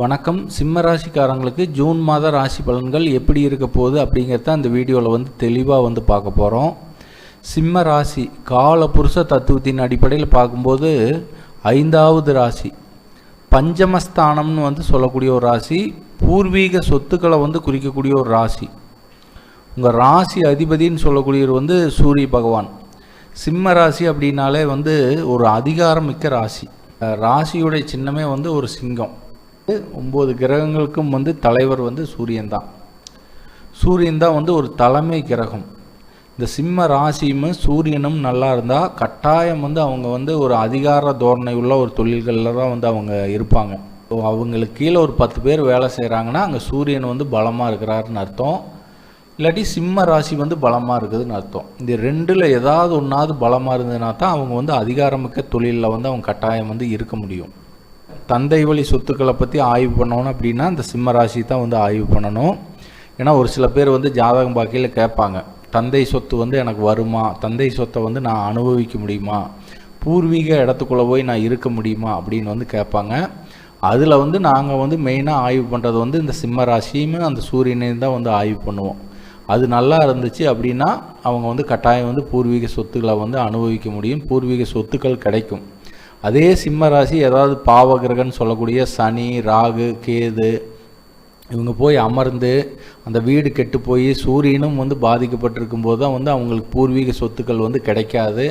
வணக்கம். சிம்ம ராசிக்காரங்களுக்கு ஜூன் மாத ராசி பலன்கள் எப்படி இருக்க போகுது அப்படிங்கிறத அந்த வீடியோவில் வந்து தெளிவாக வந்து பார்க்க போகிறோம் சிம்ம ராசி கால புருஷ தத்துவத்தின் அடிப்படையில் பார்க்கும்போது ஐந்தாவது ராசி பஞ்சமஸ்தானம்னு வந்து சொல்லக்கூடிய ஒரு ராசி பூர்வீக சொத்துக்களை வந்து குறிக்கக்கூடிய ஒரு ராசி. உங்கள் ராசி அதிபதின்னு சொல்லக்கூடியவர் வந்து சூரிய பகவான். சிம்ம ராசி அப்படின்னாலே வந்து ஒரு அதிகாரம் மிக்க ராசி. ராசியுடைய சின்னமே வந்து ஒரு சிங்கம். ஒம்பது கிரகங்களுக்கும் வந்து தலைவர் வந்து சூரியன் தான். சூரியன் தான் வந்து ஒரு தலைமை கிரகம். இந்த சிம்ம ராசியும் சூரியனும் நல்லா இருந்தால் கட்டாயம் வந்து அவங்க வந்து ஒரு அதிகார தோரணை உள்ள ஒரு தொழில்களில் தான் வந்து அவங்க இருப்பாங்க. ஸோ அவங்களுக்கு கீழே ஒரு பத்து பேர் வேலை செய்கிறாங்கன்னா அங்கே சூரியன் வந்து பலமாக இருக்கிறாருன்னு அர்த்தம். இல்லாட்டி சிம்ம ராசி வந்து பலமாக இருக்குதுன்னு அர்த்தம். இந்த ரெண்டில் ஏதாவது ஒன்றாவது பலமாக இருந்ததுன்னா தான் அவங்க வந்து அதிகாரமிக்க தொழிலில் வந்து அவங்க கட்டாயம் வந்து இருக்க முடியும். தந்தை வழி சொத்துக்களை பற்றி ஆய்வு பண்ணணும் அப்படின்னா இந்த சிம்ம ராசி தான் வந்து ஆய்வு பண்ணணும். ஏன்னா ஒரு சில பேர் வந்து ஜாதகம் பாக்கியில் கேட்பாங்க தந்தை சொத்து வந்து எனக்கு வருமா? தந்தை சொத்தை வந்து நான் அனுபவிக்க முடியுமா? பூர்வீக இடத்துக்குள்ளே போய் நான் இருக்க முடியுமா? அப்படின்னு வந்து கேட்பாங்க. அதில் வந்து நாங்கள் வந்து மெயினாக ஆய்வு பண்ணுறது வந்து இந்த சிம்ம ராசியுமே அந்த சூரியனையும் தான் வந்து ஆய்வு பண்ணுவோம். அது நல்லா இருந்துச்சு அப்படின்னா அவங்க வந்து கட்டாயம் வந்து பூர்வீக சொத்துக்களை வந்து அனுபவிக்க முடியும். பூர்வீக சொத்துக்கள் கிடைக்கும். அதே சிம்ம ராசி ஏதாவது பாவகிரகன்னு சொல்லக்கூடிய சனி ராகு கேது இவங்க போய் அமர்ந்து அந்த வீடு கெட்டு போய் சூரியனும் வந்து பாதிக்கப்பட்டிருக்கும் போது தான் வந்து அவங்களுக்கு பூர்வீக சொத்துக்கள் வந்து கிடைக்காது.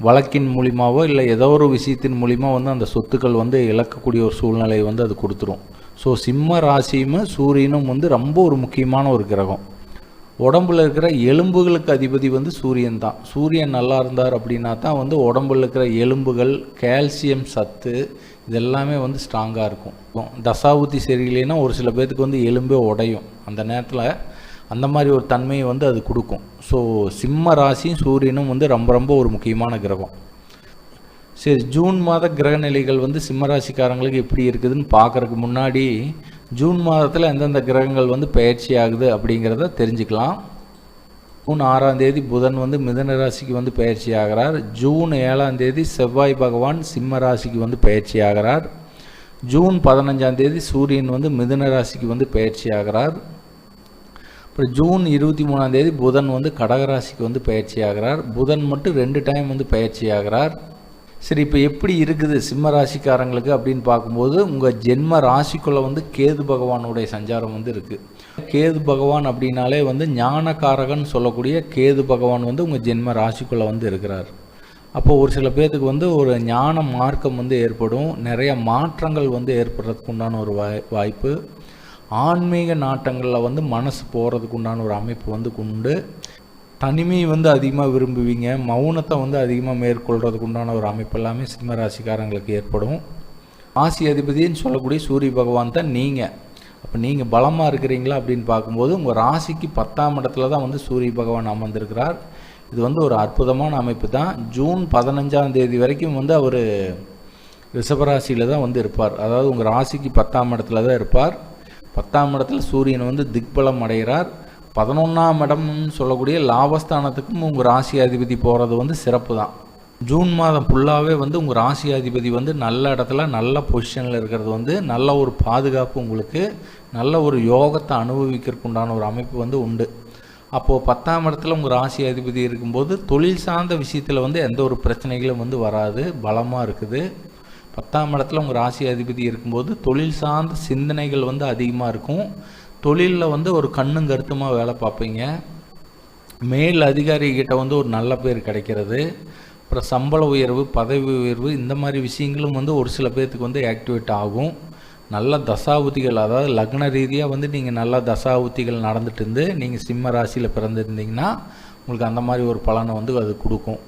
வழக்கின் மூலிமாவோ இல்லை ஏதோ ஒரு விஷயத்தின் மூலிமா வந்து அந்த சொத்துக்கள் வந்து இழக்கக்கூடிய ஒரு சூழ்நிலையை வந்து அது கொடுத்துரும். ஸோ சிம்ம ராசியும் சூரியனும் வந்து ரொம்ப ஒரு முக்கியமான ஒரு கிரகம். உடம்புல இருக்கிற எலும்புகளுக்கு அதிபதி வந்து சூரியன் தான். சூரியன் நல்லா இருந்தார் அப்படின்னா தான் வந்து உடம்புல இருக்கிற எலும்புகள் கால்சியம் சத்து இதெல்லாமே வந்து ஸ்ட்ராங்காக இருக்கும். தசாபுத்தி சரியில்லைன்னா ஒரு சில பேர்த்துக்கு வந்து எலும்பே உடையும். அந்த நேரத்தில் அந்த மாதிரி ஒரு தன்மையை வந்து அது கொடுக்கும். ஸோ சிம்ம ராசியும் சூரியனும் வந்து ரொம்ப ரொம்ப ஒரு முக்கியமான கிரகம். சரி ஜூன் மாத கிரகநிலைகள் வந்து சிம்ம ராசிக்காரங்களுக்கு எப்படி இருக்குதுன்னு பார்க்கறதுக்கு முன்னாடி ஜூன் மாதத்தில் எந்தெந்த கிரகங்கள் வந்து பயிற்சி ஆகுது அப்படிங்கிறத தெரிஞ்சுக்கலாம். ஜூன் ஆறாம் தேதி புதன் வந்து மிதன ராசிக்கு வந்து பயிற்சி ஆகிறார் ஜூன் ஏழாம் தேதி செவ்வாய் பகவான் சிம்ம ராசிக்கு வந்து பயிற்சி ஆகிறார் ஜூன் பதினஞ்சாம் தேதி சூரியன் வந்து மிதுன ராசிக்கு வந்து பயிற்சி ஆகிறார் அப்புறம் ஜூன் இருபத்தி மூணாம் தேதி புதன் வந்து கடகராசிக்கு வந்து பயிற்சி ஆகிறார் புதன் மட்டும் ரெண்டு டைம் வந்து பயிற்சி ஆகிறார் சரி இப்போ எப்படி இருக்குது சிம்ம ராசிக்காரங்களுக்கு அப்படின்னு பார்க்கும்போது உங்கள் ஜென்ம ராசிக்குள்ளே வந்து கேது பகவானுடைய சஞ்சாரம் வந்து இருக்குது கேது பகவான் அப்படின்னாலே வந்து ஞானக்காரகன் சொல்லக்கூடிய கேது பகவான் வந்து உங்கள் ஜென்ம ராசிக்குள்ளே வந்து இருக்கிறார். அப்போது ஒரு சில பேர்த்துக்கு வந்து ஒரு ஞான மார்க்கம் வந்து ஏற்படும். நிறைய மாற்றங்கள் வந்து ஏற்படுறதுக்கு உண்டான ஒரு வாய் வாய்ப்பு. ஆன்மீக நாட்டங்களில் வந்து மனசு போகிறதுக்கு உண்டான ஒரு அமைப்பு வந்து உண்டு. தனிமை வந்து அதிகமாக விரும்புவீங்க மௌனத்தை வந்து அதிகமாக மேற்கொள்கிறதுக்கு உண்டான ஒரு அமைப்பு எல்லாமே சிம்ம ராசிக்காரங்களுக்கு ஏற்படும். ராசி அதிபதின்னு சொல்லக்கூடிய சூரிய பகவான் தான் நீங்கள் அப்போ நீங்கள் பலமாக இருக்கிறீங்களா அப்படின்னு பார்க்கும்போது உங்கள் ராசிக்கு பத்தாம் இடத்துல தான் வந்து சூரிய பகவான் அமர்ந்திருக்கிறார். இது வந்து ஒரு அற்புதமான அமைப்பு தான். ஜூன் பதினஞ்சாம் தேதி வரைக்கும் வந்து அவர் ரிஷபராசியில் தான் வந்து இருப்பார். அதாவது உங்கள் ராசிக்கு பத்தாம் இடத்துல தான் இருப்பார். பத்தாம் இடத்துல சூரியன் வந்து திக்பலம் அடைகிறார். பதினொன்றாம் இடம்னு சொல்லக்கூடிய லாபஸ்தானத்துக்கும் உங்கள் ராசி அதிபதி போகிறது வந்து சிறப்பு தான் ஜூன் மாதம் ஃபுல்லாகவே வந்து உங்கள் ராசி அதிபதி வந்து நல்ல இடத்துல நல்ல பொசிஷனில் இருக்கிறது வந்து நல்ல ஒரு பாதுகாப்பு உங்களுக்கு நல்ல ஒரு யோகத்தை அனுபவிக்கிறதுக்கு உண்டான ஒரு அமைப்பு வந்து உண்டு. அப்போது பத்தாம் இடத்துல உங்கள் ராசி அதிபதி இருக்கும்போது தொழில் சார்ந்த விஷயத்தில் வந்து எந்த ஒரு பிரச்சனைகளும் வந்து வராது பலமாக இருக்குது. பத்தாம் இடத்துல உங்கள் ராசி அதிபதி இருக்கும்போது தொழில் சார்ந்த சிந்தனைகள் வந்து அதிகமாக இருக்கும். தொழிலில் வந்து ஒரு கண்ணும் கருத்துமாக வேலை பார்ப்பீங்க. மேல் அதிகாரிகிட்ட வந்து ஒரு நல்ல பேர் கிடைக்கிறது. அப்புறம் சம்பள உயர்வு பதவி உயர்வு இந்த மாதிரி விஷயங்களும் வந்து ஒரு சில பேர்த்துக்கு வந்து ஆக்டிவேட் ஆகும். நல்ல தசாவுத்திகள் அதாவது லக்ன ரீதியாக வந்து நீங்கள் நல்ல தசாவுத்திகள் நடந்துட்டு இருந்து நீங்கள் சிம்ம ராசியில் பிறந்திருந்தீங்கன்னா உங்களுக்கு அந்த மாதிரி ஒரு பலனை வந்து அது கொடுக்கும்.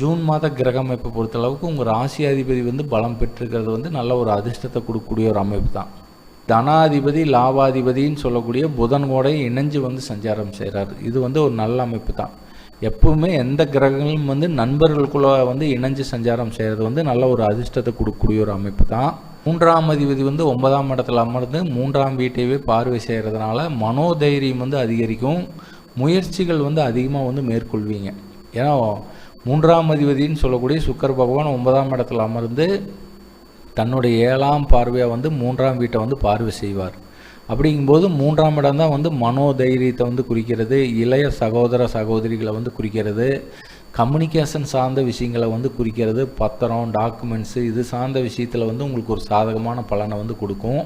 ஜூன் மாத கிரக அமைப்பை பொறுத்தளவுக்கு உங்கள் ராசி அதிபதி வந்து பலம் பெற்றிருக்கிறது வந்து நல்ல ஒரு அதிர்ஷ்டத்தை கொடுக்கக்கூடிய ஒரு அமைப்பு தான். தனாதிபதி லாபாதிபதின்னு சொல்லக்கூடிய புதன் கூட இணைஞ்சு வந்து சஞ்சாரம் செய்கிறார் இது வந்து ஒரு நல்ல அமைப்பு தான். எப்பவுமே எந்த கிரகங்களும் வந்து நண்பர்களுக்குள்ள வந்து இணைஞ்சு சஞ்சாரம் செய்கிறது வந்து நல்ல ஒரு அதிர்ஷ்டத்தை கொடுக்கக்கூடிய ஒரு அமைப்பு தான். மூன்றாம் அதிபதி வந்து ஒன்பதாம் இடத்துல அமர்ந்து மூன்றாம் வீட்டையவே பார்வை செய்கிறதுனால மனோதைரியம் வந்து அதிகரிக்கும். முயற்சிகள் வந்து அதிகமாக வந்து மேற்கொள்வீங்க. ஏன்னா மூன்றாம் அதிபதின்னு சொல்லக்கூடிய சுக்கர பகவான் ஒன்பதாம் இடத்துல அமர்ந்து தன்னுடைய ஏழாம் பார்வையை வந்து மூன்றாம் வீட்டை வந்து பார்வை செய்வார். அப்படிங்கும்போது மூன்றாம் இடம் தான் வந்து மனோதைரியத்தை வந்து குறிக்கிறது இளைய சகோதர சகோதரிகளை வந்து குறிக்கிறது கம்யூனிகேஷன் சார்ந்த விஷயங்களை வந்து குறிக்கிறது பத்திரம் டாக்குமெண்ட்ஸு இது சார்ந்த விஷயத்தில் வந்து உங்களுக்கு ஒரு சாதகமான பலனை வந்து கொடுக்கும்.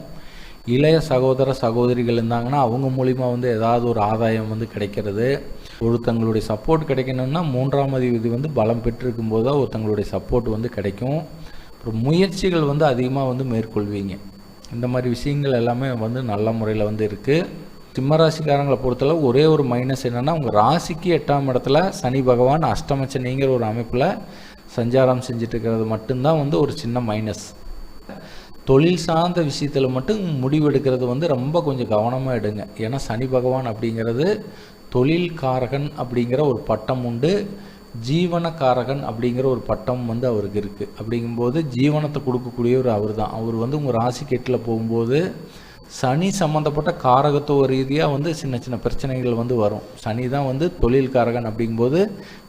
இளைய சகோதர சகோதரிகள் இருந்தாங்கன்னா அவங்க மூலிமா வந்து ஏதாவது ஒரு ஆதாயம் வந்து கிடைக்கிறது. ஒருத்தங்களுடைய சப்போர்ட் கிடைக்கணும்னா மூன்றாம் அதிபதி வந்து பலம் பெற்றிருக்கும் போது தான் ஒருத்தங்களுடைய சப்போர்ட் வந்து கிடைக்கும். அப்புறம் முயற்சிகள் வந்து அதிகமாக வந்து மேற்கொள்வீங்க. இந்த மாதிரி விஷயங்கள் எல்லாமே வந்து நல்ல முறையில் வந்து இருக்குது சிம்மராசிக்காரங்களை பொறுத்தளவு ஒரே ஒரு மைனஸ் என்னென்னா உங்கள் ராசிக்கு எட்டாம் இடத்துல சனி பகவான் அஷ்டமச்சனிங்கிற ஒரு அமைப்பில் சஞ்சாரம் செஞ்சுட்டு இருக்கிறது மட்டும்தான் வந்து ஒரு சின்ன மைனஸ் தொழில் சார்ந்த விஷயத்தில் மட்டும் முடிவெடுக்கிறது வந்து ரொம்ப கொஞ்சம் கவனமாக எடுங்க. ஏன்னா சனி பகவான் அப்படிங்கிறது தொழில்காரகன் அப்படிங்கிற ஒரு பட்டம் உண்டு. ஜீவனக்காரகன் அப்படிங்கிற ஒரு பட்டம் வந்து அவருக்கு இருக்குது அப்படிங்கும்போது ஜீவனத்தை கொடுக்கக்கூடியவர் அவர் தான் அவர் வந்து உங்கள் ராசி கெட்டில் போகும்போது சனி சம்மந்தப்பட்ட காரகத்துவ ரீதியாக வந்து சின்ன சின்ன பிரச்சனைகள் வந்து வரும். சனி தான் வந்து தொழில் காரகன் அப்படிங்கும்போது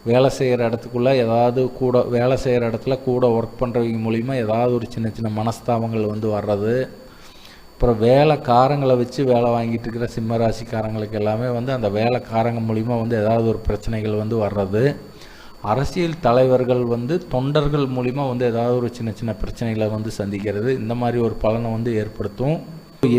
வேலை செய்கிற இடத்துக்குள்ளே ஏதாவது கூட வேலை செய்கிற இடத்துல கூட ஒர்க் பண்ணுறவங்க மூலிமா ஏதாவது ஒரு சின்ன சின்ன மனஸ்தாபங்கள் வந்து வர்றது. அப்புறம் வேலைக்காரங்களை வச்சு வேலை வாங்கிட்டு இருக்கிற சிம்மராசிக்காரங்களுக்கு எல்லாமே வந்து அந்த வேலைக்காரங்க மூலிமா வந்து ஏதாவது ஒரு பிரச்சனைகள் வந்து வர்றது. அரசியல் தலைவர்கள் வந்து தொண்டர்கள் மூலிமா வந்து ஏதாவது ஒரு சின்ன சின்ன பிரச்சனைகளை வந்து சந்திக்கிறது. இந்த மாதிரி ஒரு பலனை வந்து ஏற்படுத்தும்.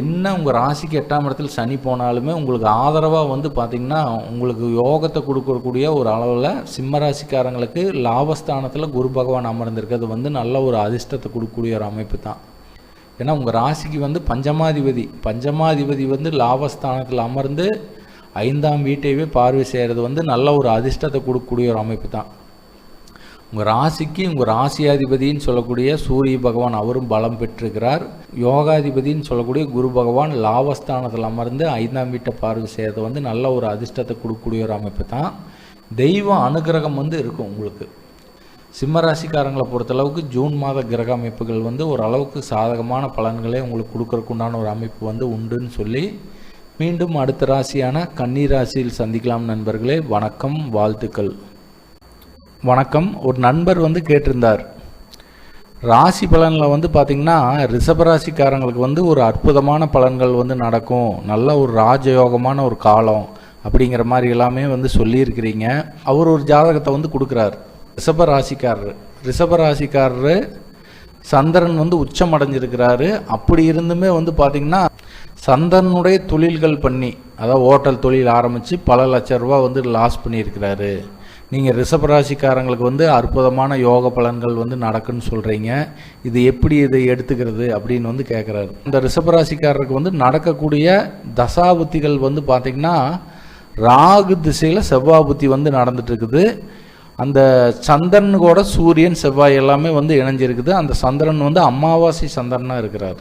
என்ன உங்கள் ராசிக்கு எட்டாம் இடத்துல சனி போனாலுமே உங்களுக்கு ஆதரவாக வந்து பார்த்திங்கன்னா உங்களுக்கு யோகத்தை கொடுக்கக்கூடிய ஒரு அளவில் சிம்ம ராசிக்காரங்களுக்கு லாபஸ்தானத்தில் குரு பகவான் அமர்ந்திருக்கிறது வந்து நல்ல ஒரு அதிர்ஷ்டத்தை கொடுக்கக்கூடிய ஒரு அமைப்பு தான். ஏன்னா உங்கள் ராசிக்கு வந்து பஞ்சமாதிபதி பஞ்சமாதிபதி வந்து லாபஸ்தானத்தில் அமர்ந்து ஐந்தாம் வீட்டையவே பார்வை செய்கிறது வந்து நல்ல ஒரு அதிர்ஷ்டத்தை கொடுக்கக்கூடிய ஒரு அமைப்பு தான். உங்கள் ராசிக்கு உங்கள் ராசியாதிபதின்னு சொல்லக்கூடிய சூரிய பகவான் அவரும் பலம் பெற்றிருக்கிறார். யோகாதிபதின்னு சொல்லக்கூடிய குரு பகவான் லாபஸ்தானத்தில் அமர்ந்து ஐந்தாம் வீட்டை பார்வை செய்கிறது வந்து நல்ல ஒரு அதிர்ஷ்டத்தை கொடுக்கக்கூடிய ஒரு அமைப்பு தான். தெய்வ அனுகிரகம் வந்து இருக்கும் உங்களுக்கு. சிம்ம ராசிக்காரங்களை பொறுத்தளவுக்கு ஜூன் மாத கிரக அமைப்புகள் வந்து ஓரளவுக்கு சாதகமான பலன்களே உங்களுக்கு கொடுக்கறக்குண்டான ஒரு அமைப்பு வந்து உண்டுன்னு சொல்லி மீண்டும் அடுத்த ராசியான கன்னி ராசியில் சந்திக்கலாம் நண்பர்களே. வணக்கம் வாழ்த்துக்கள். வணக்கம். ஒரு நண்பர் வந்து கேட்டிருந்தார். ராசி பலனில் வந்து பார்த்திங்கன்னா ரிஷபராசிக்காரங்களுக்கு வந்து ஒரு அற்புதமான பலன்கள் வந்து நடக்கும். நல்ல ஒரு ராஜயோகமான ஒரு காலம் அப்படிங்கிற மாதிரி எல்லாமே வந்து சொல்லியிருக்கிறீங்க. அவர் ஒரு ஜாதகத்தை வந்து கொடுக்குறார். ரிஷபராசிக்காரர். ரிஷபராசிக்காரர் சந்திரன் வந்து உச்சம் அடைஞ்சிருக்கிறாரு. அப்படி இருந்துமே வந்து பார்த்திங்கன்னா சந்தனுடைய தொழில்கள் பண்ணி அதாவது ஹோட்டல் தொழில் ஆரம்பித்து பல லட்ச ரூபா வந்து லாஸ் பண்ணியிருக்கிறாரு. நீங்கள் ரிஷபராசிக்காரங்களுக்கு வந்து அற்புதமான யோக பலன்கள் வந்து நடக்குன்னு சொல்கிறீங்க இது எப்படி இதை எடுத்துக்கிறது அப்படின்னு வந்து கேட்குறாரு இந்த ரிஷபராசிக்காரருக்கு வந்து நடக்கக்கூடிய தசாபுத்திகள் வந்து பார்த்திங்கன்னா ராகு திசையில் செவ்வா புத்தி வந்து நடந்துட்டுருக்குது. அந்த சந்திரன் கூட சூரியன் செவ்வாய் எல்லாமே வந்து இணைஞ்சிருக்குது. அந்த சந்திரன் வந்து அமாவாசை சந்திரனாக இருக்கிறார்.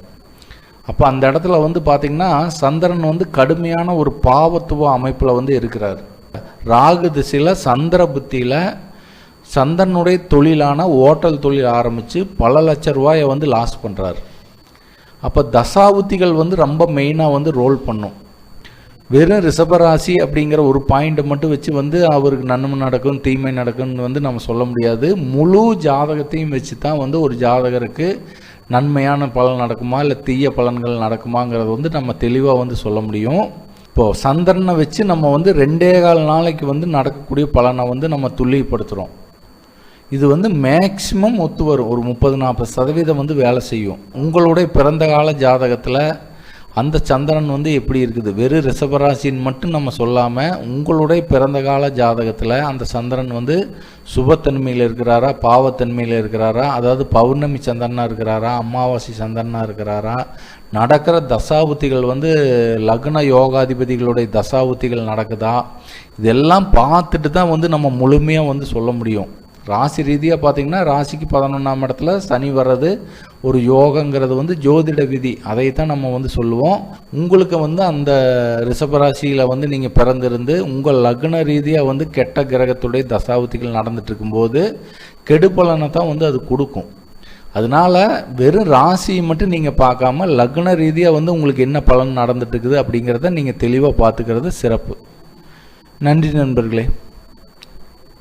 அப்போ அந்த இடத்துல வந்து பார்த்திங்கன்னா சந்திரன் வந்து கடுமையான ஒரு பாவத்துவ அமைப்பில் வந்து இருக்கிறார். ராகு திசையில் சந்திர புத்தியில் சந்திரனுடைய தொழிலான ஓட்டல் தொழில் ஆரம்பித்து பல லட்ச ரூபாயை வந்து லாஸ் பண்ணுறார் அப்போ தசாபுத்திகள் வந்து ரொம்ப மெயினாக வந்து ரோல் பண்ணும். வெறும் ரிஷபராசி அப்படிங்கிற ஒரு பாயிண்ட்டை மட்டும் வச்சு வந்து அவருக்கு நன்மை நடக்கும் தீமை நடக்கும்னு வந்து நம்ம சொல்ல முடியாது. முழு ஜாதகத்தையும் வச்சு தான் வந்து ஒரு ஜாதகருக்கு நன்மையான பலன் நடக்குமா இல்லை தீய பலன்கள் நடக்குமாங்கிறது வந்து நம்ம தெளிவாக வந்து சொல்ல முடியும். இப்போது சந்திரனை வச்சு நம்ம வந்து ரெண்டே கால் நாளைக்கு வந்து நடக்கக்கூடிய பலனை வந்து நம்ம துல்லியப்படுத்துகிறோம் இது வந்து மேக்சிமம் ஒத்து வரும். ஒரு முப்பது நாற்பது சதவீதம் வந்து வேலை செய்யும். உங்களுடைய பிறந்த கால ஜாதகத்தில் அந்த சந்திரன் வந்து எப்படி இருக்குது? வெறும் ரிஷபராசின்னு மட்டும் நம்ம சொல்லாமல் உங்களுடைய பிறந்த கால ஜாதகத்தில் அந்த சந்திரன் வந்து சுபத்தன்மையில் இருக்கிறாரா பாவத்தன்மையில் இருக்கிறாரா அதாவது பௌர்ணமி சந்திரனாக இருக்கிறாரா அமாவாசை சந்திரனாக இருக்கிறாரா நடக்கிற தசாபுத்திகள் வந்து லக்ன யோகாதிபதிகளுடைய தசாபுத்திகள் நடக்குதா? இதெல்லாம் பார்த்துட்டு தான் வந்து நம்ம முழுமையாக வந்து சொல்ல முடியும். ராசி ரீதியாக பார்த்தீங்கன்னா ராசிக்கு பதினொன்றாம் இடத்துல சனி வர்றது ஒரு யோகங்கிறது வந்து ஜோதிட விதி. அதை தான் நம்ம வந்து சொல்லுவோம். உங்களுக்கு வந்து அந்த ரிஷபராசியில் வந்து நீங்கள் பிறந்திருந்து உங்கள் லக்ன ரீதியாக வந்து கெட்ட கிரகத்துடைய தசாபுத்திகள் நடந்துட்டு இருக்கும்போது கெடுபலனை தான் வந்து அது கொடுக்கும். அதனால வெறும் ராசியை மட்டும் நீங்கள் பார்க்காம லக்ன ரீதியாக வந்து உங்களுக்கு என்ன பலன் நடந்துட்டு இருக்குது அப்படிங்கிறத நீங்கள் தெளிவாக பார்த்துக்கிறது சிறப்பு. நன்றி நண்பர்களே.